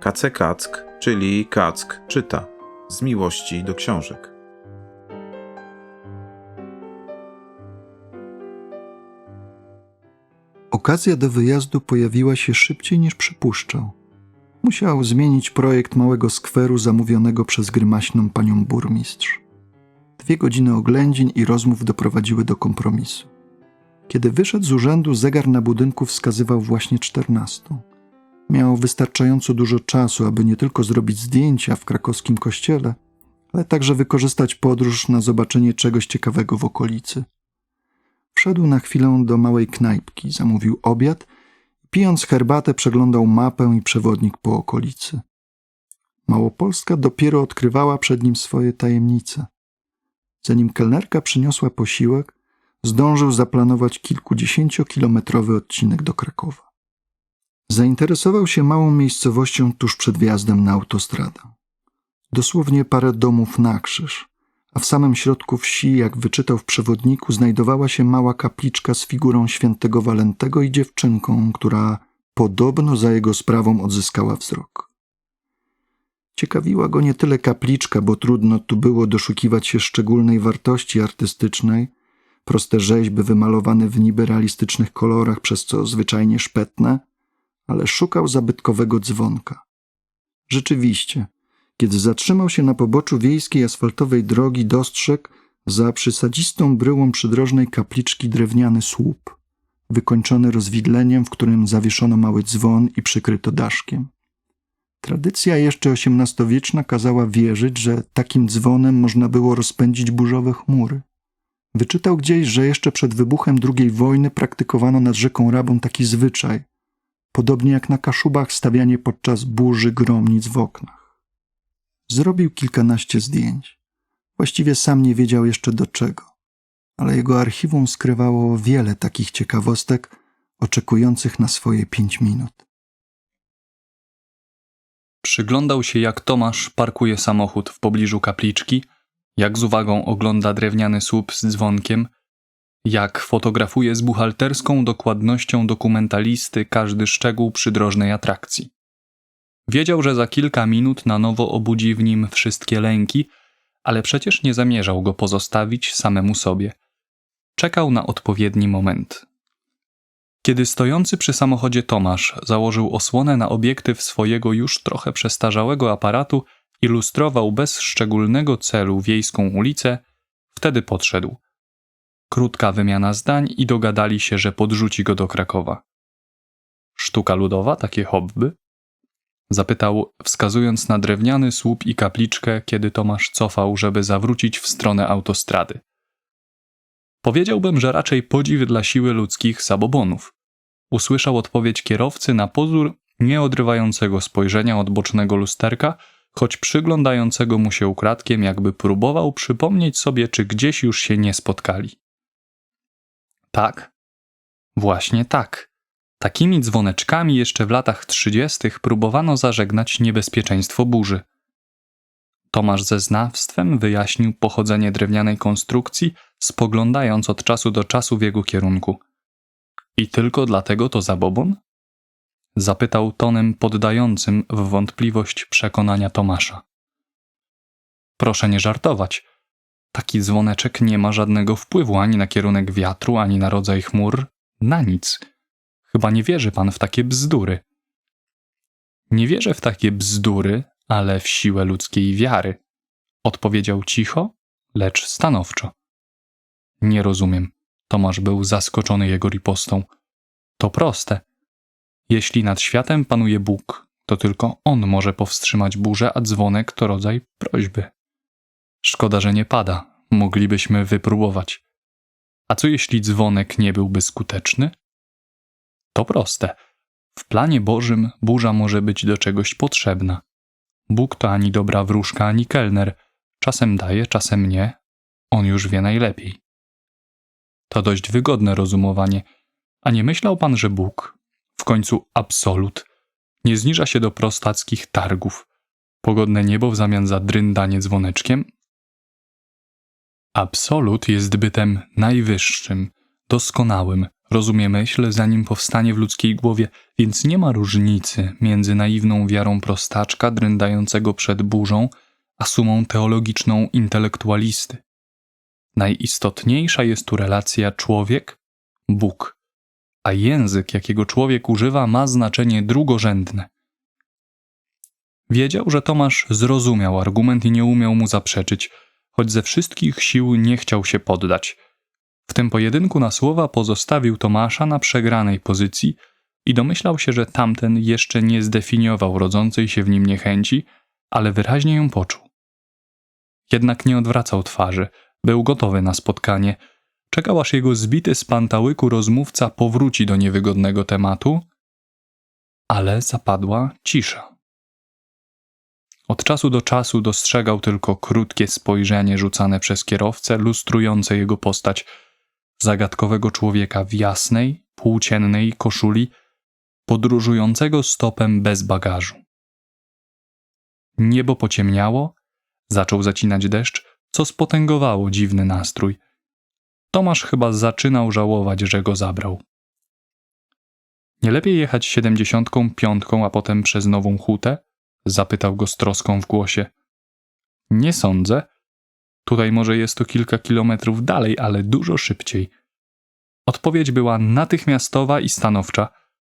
Kace Kack, czyli Kack czyta, z miłości do książek. Okazja do wyjazdu pojawiła się szybciej niż przypuszczał. Musiał zmienić projekt małego skweru zamówionego przez grymaśną panią burmistrz. Dwie godziny oględzin i rozmów doprowadziły do kompromisu. Kiedy wyszedł z urzędu, zegar na budynku wskazywał właśnie czternastą. Miał wystarczająco dużo czasu, aby nie tylko zrobić zdjęcia w krakowskim kościele, ale także wykorzystać podróż na zobaczenie czegoś ciekawego w okolicy. Wszedł na chwilę do małej knajpki, zamówił obiad pijąc herbatę przeglądał mapę i przewodnik po okolicy. Małopolska dopiero odkrywała przed nim swoje tajemnice. Zanim kelnerka przyniosła posiłek, zdążył zaplanować kilkudziesięciokilometrowy odcinek do Krakowa. Zainteresował się małą miejscowością tuż przed wjazdem na autostradę. Dosłownie parę domów na krzyż, a w samym środku wsi, jak wyczytał w przewodniku, znajdowała się mała kapliczka z figurą świętego Walentego i dziewczynką, która podobno za jego sprawą odzyskała wzrok. Ciekawiła go nie tyle kapliczka, bo trudno tu było doszukiwać się szczególnej wartości artystycznej, proste rzeźby wymalowane w niby realistycznych kolorach, przez co zwyczajnie szpetne, ale szukał zabytkowego dzwonka. Rzeczywiście, kiedy zatrzymał się na poboczu wiejskiej asfaltowej drogi, dostrzegł za przysadzistą bryłą przydrożnej kapliczki drewniany słup, wykończony rozwidleniem, w którym zawieszono mały dzwon i przykryto daszkiem. Tradycja jeszcze XVIII-wieczna kazała wierzyć, że takim dzwonem można było rozpędzić burzowe chmury. Wyczytał gdzieś, że jeszcze przed wybuchem II wojny praktykowano nad rzeką Rabą taki zwyczaj, podobnie jak na Kaszubach stawianie podczas burzy gromnic w oknach. Zrobił kilkanaście zdjęć. Właściwie sam nie wiedział jeszcze do czego, ale jego archiwum skrywało wiele takich ciekawostek oczekujących na swoje pięć minut. Przyglądał się, jak Tomasz parkuje samochód w pobliżu kapliczki, jak z uwagą ogląda drewniany słup z dzwonkiem, jak fotografuje z buchalterską dokładnością dokumentalisty każdy szczegół przydrożnej atrakcji. Wiedział, że za kilka minut na nowo obudzi w nim wszystkie lęki, ale przecież nie zamierzał go pozostawić samemu sobie. Czekał na odpowiedni moment. Kiedy stojący przy samochodzie Tomasz założył osłonę na obiektyw swojego już trochę przestarzałego aparatu, ilustrował bez szczególnego celu wiejską ulicę, wtedy podszedł. Krótka wymiana zdań i dogadali się, że podrzuci go do Krakowa. Sztuka ludowa, takie hobby? Zapytał, wskazując na drewniany słup i kapliczkę, kiedy Tomasz cofał, żeby zawrócić w stronę autostrady. Powiedziałbym, że raczej podziw dla siły ludzkich zabobonów. Usłyszał odpowiedź kierowcy na pozór nieodrywającego spojrzenia od bocznego lusterka, choć przyglądającego mu się ukradkiem, jakby próbował przypomnieć sobie, czy gdzieś już się nie spotkali. Tak, właśnie tak. Takimi dzwoneczkami jeszcze w latach trzydziestych próbowano zażegnać niebezpieczeństwo burzy. Tomasz ze znawstwem wyjaśnił pochodzenie drewnianej konstrukcji, spoglądając od czasu do czasu w jego kierunku. I tylko dlatego to zabobon? Zapytał tonem poddającym w wątpliwość przekonania Tomasza. Proszę nie żartować. Taki dzwoneczek nie ma żadnego wpływu ani na kierunek wiatru, ani na rodzaj chmur, na nic. Chyba nie wierzy pan w takie bzdury. Nie wierzę w takie bzdury, ale w siłę ludzkiej wiary. Odpowiedział cicho, lecz stanowczo. Nie rozumiem. Tomasz był zaskoczony jego ripostą. To proste. Jeśli nad światem panuje Bóg, to tylko On może powstrzymać burzę, a dzwonek to rodzaj prośby. Szkoda, że nie pada. Moglibyśmy wypróbować. A co jeśli dzwonek nie byłby skuteczny? To proste. W planie Bożym burza może być do czegoś potrzebna. Bóg to ani dobra wróżka, ani kelner. Czasem daje, czasem nie. On już wie najlepiej. To dość wygodne rozumowanie. A nie myślał pan, że Bóg, w końcu absolut, nie zniża się do prostackich targów? Pogodne niebo w zamian za dryndanie dzwoneczkiem? Absolut jest bytem najwyższym, doskonałym, rozumie myśl, zanim powstanie w ludzkiej głowie, więc nie ma różnicy między naiwną wiarą prostaczka drędającego przed burzą, a sumą teologiczną intelektualisty. Najistotniejsza jest tu relacja człowiek-Bóg, a język, jakiego człowiek używa, ma znaczenie drugorzędne. Wiedział, że Tomasz zrozumiał argument i nie umiał mu zaprzeczyć, choć ze wszystkich sił nie chciał się poddać. W tym pojedynku na słowa pozostawił Tomasza na przegranej pozycji i domyślał się, że tamten jeszcze nie zdefiniował rodzącej się w nim niechęci, ale wyraźnie ją poczuł. Jednak nie odwracał twarzy, był gotowy na spotkanie. Czekał, aż jego zbity z pantałyku rozmówca powróci do niewygodnego tematu, ale zapadła cisza. Od czasu do czasu dostrzegał tylko krótkie spojrzenie rzucane przez kierowcę, lustrujące jego postać zagadkowego człowieka w jasnej, płóciennej koszuli, podróżującego stopem bez bagażu. Niebo pociemniało, zaczął zacinać deszcz, co spotęgowało dziwny nastrój. Tomasz chyba zaczynał żałować, że go zabrał. Nie lepiej jechać siedemdziesiątką piątką, a potem przez Nową Hutę? Zapytał go z troską w głosie. Nie sądzę. Tutaj może jest to kilka kilometrów dalej, ale dużo szybciej. Odpowiedź była natychmiastowa i stanowcza.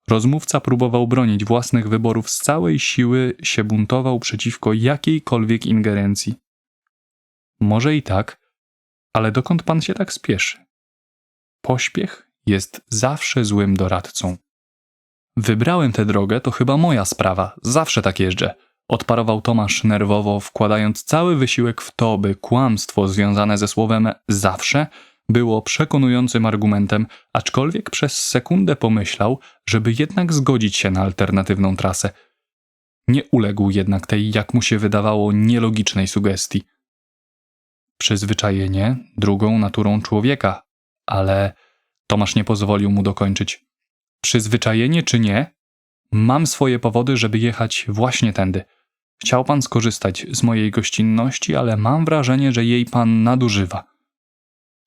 Rozmówca próbował bronić własnych wyborów z całej siły, się buntował przeciwko jakiejkolwiek ingerencji. Może i tak, ale dokąd pan się tak spieszy? Pośpiech jest zawsze złym doradcą. Wybrałem tę drogę, to chyba moja sprawa, zawsze tak jeżdżę. Odparował Tomasz nerwowo, wkładając cały wysiłek w to, by kłamstwo związane ze słowem zawsze było przekonującym argumentem, aczkolwiek przez sekundę pomyślał, żeby jednak zgodzić się na alternatywną trasę. Nie uległ jednak tej, jak mu się wydawało, nielogicznej sugestii. Przyzwyczajenie drugą naturą człowieka, ale Tomasz nie pozwolił mu dokończyć. Przyzwyczajenie czy nie? Mam swoje powody, żeby jechać właśnie tędy. Chciał pan skorzystać z mojej gościnności, ale mam wrażenie, że jej pan nadużywa.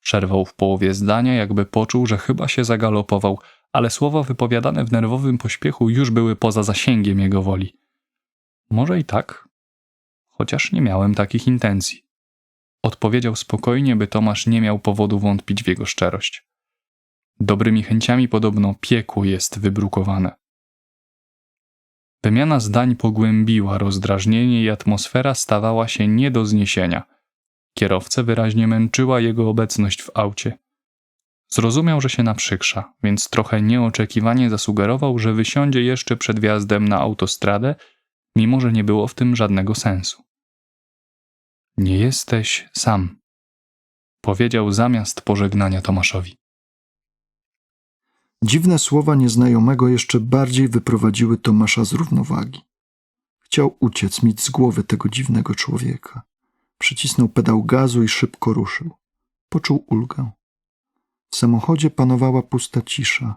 Przerwał w połowie zdania, jakby poczuł, że chyba się zagalopował, ale słowa wypowiadane w nerwowym pośpiechu już były poza zasięgiem jego woli. Może i tak, chociaż nie miałem takich intencji. Odpowiedział spokojnie, by Tomasz nie miał powodu wątpić w jego szczerość. Dobrymi chęciami podobno piekło jest wybrukowane. Wymiana zdań pogłębiła rozdrażnienie i atmosfera stawała się nie do zniesienia. Kierowcę wyraźnie męczyła jego obecność w aucie. Zrozumiał, że się naprzykrza, więc trochę nieoczekiwanie zasugerował, że wysiądzie jeszcze przed wjazdem na autostradę, mimo że nie było w tym żadnego sensu. Nie jesteś sam, powiedział zamiast pożegnania Tomaszowi. Dziwne słowa nieznajomego jeszcze bardziej wyprowadziły Tomasza z równowagi. Chciał uciec, mieć z głowy tego dziwnego człowieka. Przycisnął pedał gazu i szybko ruszył. Poczuł ulgę. W samochodzie panowała pusta cisza.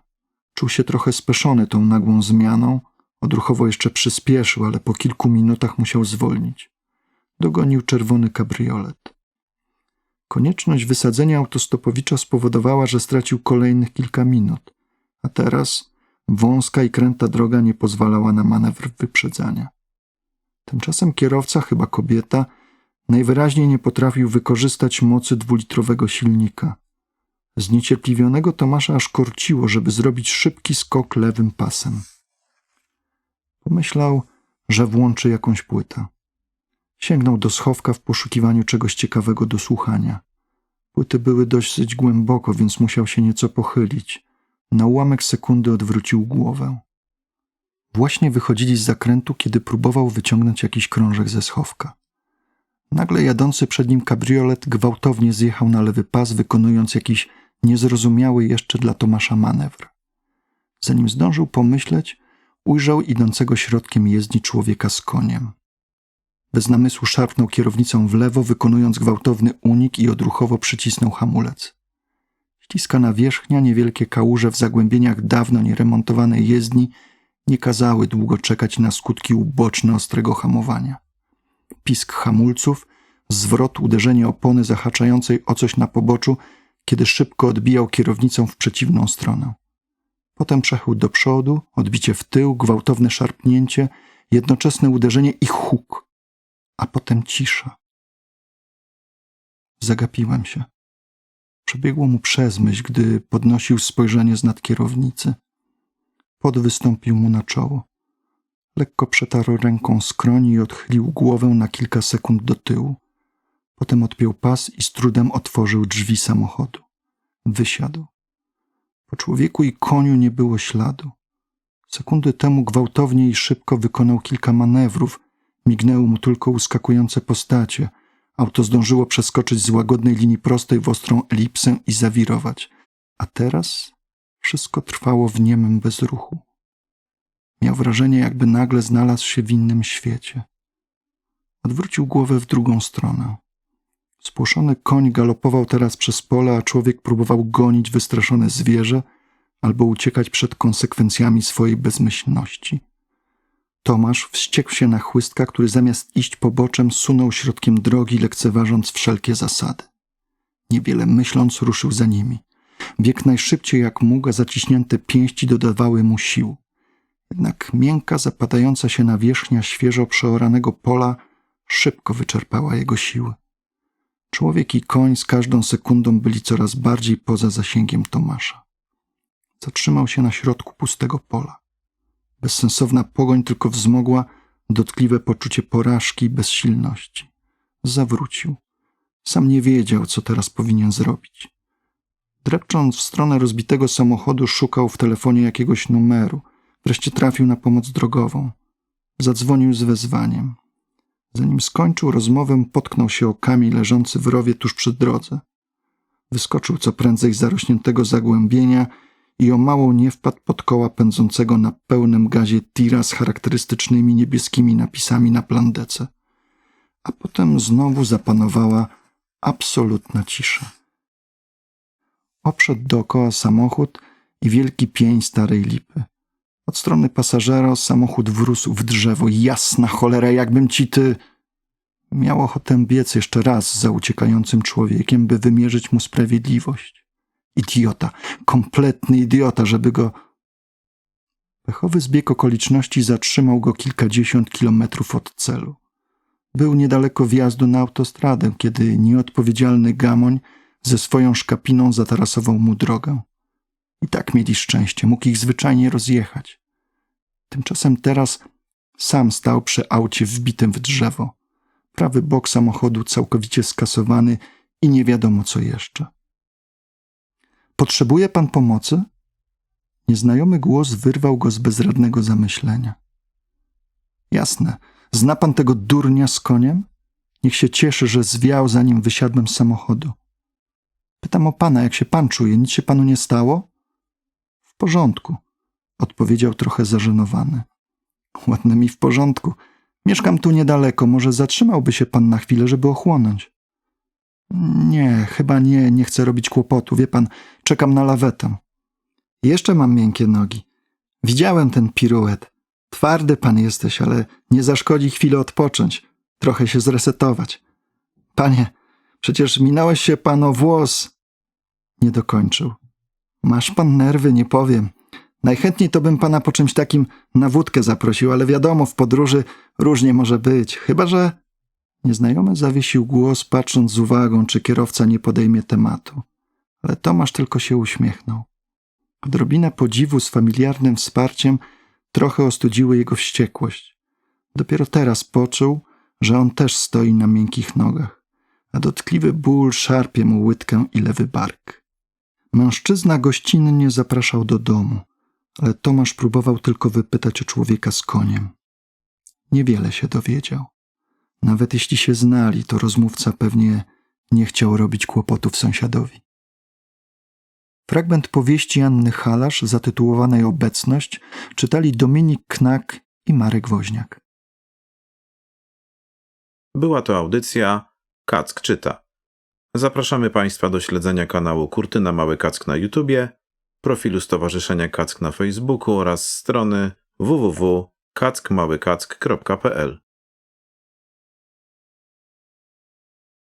Czuł się trochę speszony tą nagłą zmianą. Odruchowo jeszcze przyspieszył, ale po kilku minutach musiał zwolnić. Dogonił czerwony kabriolet. Konieczność wysadzenia autostopowicza spowodowała, że stracił kolejnych kilka minut, a teraz wąska i kręta droga nie pozwalała na manewr wyprzedzania. Tymczasem kierowca, chyba kobieta, najwyraźniej nie potrafił wykorzystać mocy dwulitrowego silnika. Zniecierpliwionego Tomasza aż korciło, żeby zrobić szybki skok lewym pasem. Pomyślał, że włączy jakąś płytę. Sięgnął do schowka w poszukiwaniu czegoś ciekawego do słuchania. Płyty były dosyć głęboko, więc musiał się nieco pochylić. Na ułamek sekundy odwrócił głowę. Właśnie wychodzili z zakrętu, kiedy próbował wyciągnąć jakiś krążek ze schowka. Nagle jadący przed nim kabriolet gwałtownie zjechał na lewy pas, wykonując jakiś niezrozumiały jeszcze dla Tomasza manewr. Zanim zdążył pomyśleć, ujrzał idącego środkiem jezdni człowieka z koniem. Bez namysłu szarpnął kierownicą w lewo, wykonując gwałtowny unik i odruchowo przycisnął hamulec. Ściskana wierzchnia, niewielkie kałuże w zagłębieniach dawno nieremontowanej jezdni nie kazały długo czekać na skutki uboczne ostrego hamowania. Pisk hamulców, zwrot, uderzenie opony zahaczającej o coś na poboczu, kiedy szybko odbijał kierownicą w przeciwną stronę. Potem przechył do przodu, odbicie w tył, gwałtowne szarpnięcie, jednoczesne uderzenie i huk, a potem cisza. Zagapiłem się. Przebiegło mu przez myśl, gdy podnosił spojrzenie z nad kierownicy. Pot wystąpił mu na czoło. Lekko przetarł ręką skroń i odchylił głowę na kilka sekund do tyłu. Potem odpiął pas i z trudem otworzył drzwi samochodu. Wysiadł. Po człowieku i koniu nie było śladu. Sekundy temu gwałtownie i szybko wykonał kilka manewrów. Mignęły mu tylko uskakujące postacie. Auto zdążyło przeskoczyć z łagodnej linii prostej w ostrą elipsę i zawirować. A teraz wszystko trwało w niemym bezruchu. Miał wrażenie, jakby nagle znalazł się w innym świecie. Odwrócił głowę w drugą stronę. Spłoszony koń galopował teraz przez pole, a człowiek próbował gonić wystraszone zwierzę albo uciekać przed konsekwencjami swojej bezmyślności. Tomasz wściekł się na chłystka, który zamiast iść poboczem sunął środkiem drogi, lekceważąc wszelkie zasady. Niewiele myśląc, ruszył za nimi. Biegł najszybciej jak mógł, a zaciśnięte pięści dodawały mu sił. Jednak miękka, zapadająca się nawierzchnia świeżo przeoranego pola szybko wyczerpała jego siły. Człowiek i koń z każdą sekundą byli coraz bardziej poza zasięgiem Tomasza. Zatrzymał się na środku pustego pola. Bezsensowna pogoń tylko wzmogła dotkliwe poczucie porażki i bezsilności. Zawrócił. Sam nie wiedział, co teraz powinien zrobić. Drepcząc w stronę rozbitego samochodu, szukał w telefonie jakiegoś numeru. Wreszcie trafił na pomoc drogową. Zadzwonił z wezwaniem. Zanim skończył rozmowę, potknął się o kamień leżący w rowie tuż przy drodze. Wyskoczył co prędzej z zarośniętego zagłębienia i o mało nie wpadł pod koła pędzącego na pełnym gazie tira z charakterystycznymi niebieskimi napisami na plandece. A potem znowu zapanowała absolutna cisza. Oprzedł dookoła samochód i wielki pień starej lipy. Od strony pasażera samochód wrósł w drzewo. Jasna cholera, jakbym ci ty... Miał ochotę biec jeszcze raz za uciekającym człowiekiem, by wymierzyć mu sprawiedliwość. Idiota, kompletny idiota, żeby go... Pechowy zbieg okoliczności zatrzymał go kilkadziesiąt kilometrów od celu. Był niedaleko wjazdu na autostradę, kiedy nieodpowiedzialny gamoń ze swoją szkapiną zatarasował mu drogę. I tak mieli szczęście, mógł ich zwyczajnie rozjechać. Tymczasem teraz sam stał przy aucie wbitym w drzewo. Prawy bok samochodu całkowicie skasowany i nie wiadomo co jeszcze. Potrzebuje pan pomocy? Nieznajomy głos wyrwał go z bezradnego zamyślenia. Jasne, zna pan tego durnia z koniem? Niech się cieszy, że zwiał zanim wysiadłem z samochodu. Pytam o pana, jak się pan czuje, nic się panu nie stało? W porządku, odpowiedział trochę zażenowany. Ładne mi w porządku. Mieszkam tu niedaleko, może zatrzymałby się pan na chwilę, żeby ochłonąć. Nie, chyba nie, nie chcę robić kłopotu. Wie pan, czekam na lawetę. Jeszcze mam miękkie nogi. Widziałem ten piruet. Twardy pan jesteś, ale nie zaszkodzi chwilę odpocząć, trochę się zresetować. Panie, przecież minąłeś się pan o włos. Nie dokończył. Masz pan nerwy, nie powiem. Najchętniej to bym pana po czymś takim na wódkę zaprosił, ale wiadomo, w podróży różnie może być. Chyba, że... Nieznajomy zawiesił głos, patrząc z uwagą, czy kierowca nie podejmie tematu. Ale Tomasz tylko się uśmiechnął. Odrobina podziwu z familiarnym wsparciem trochę ostudziły jego wściekłość. Dopiero teraz poczuł, że on też stoi na miękkich nogach, a dotkliwy ból szarpie mu łydkę i lewy bark. Mężczyzna gościnnie zapraszał do domu, ale Tomasz próbował tylko wypytać o człowieka z koniem. Niewiele się dowiedział. Nawet jeśli się znali, to rozmówca pewnie nie chciał robić kłopotów sąsiadowi. Fragment powieści Anny Halasz zatytułowanej Obecność czytali Dominik Knak i Marek Woźniak. Była to audycja Kack czyta. Zapraszamy Państwa do śledzenia kanału Kurtyna Mały Kack na YouTubie, profilu Stowarzyszenia Kack na Facebooku oraz strony www.kackmałykack.pl.